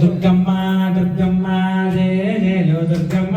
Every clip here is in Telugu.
దుర్గమ్మ దుర్గమ్మ జయ జయలు దుర్గమ్మ.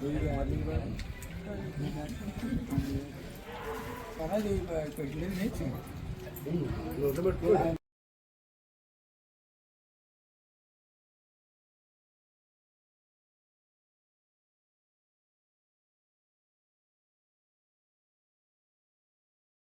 नहीं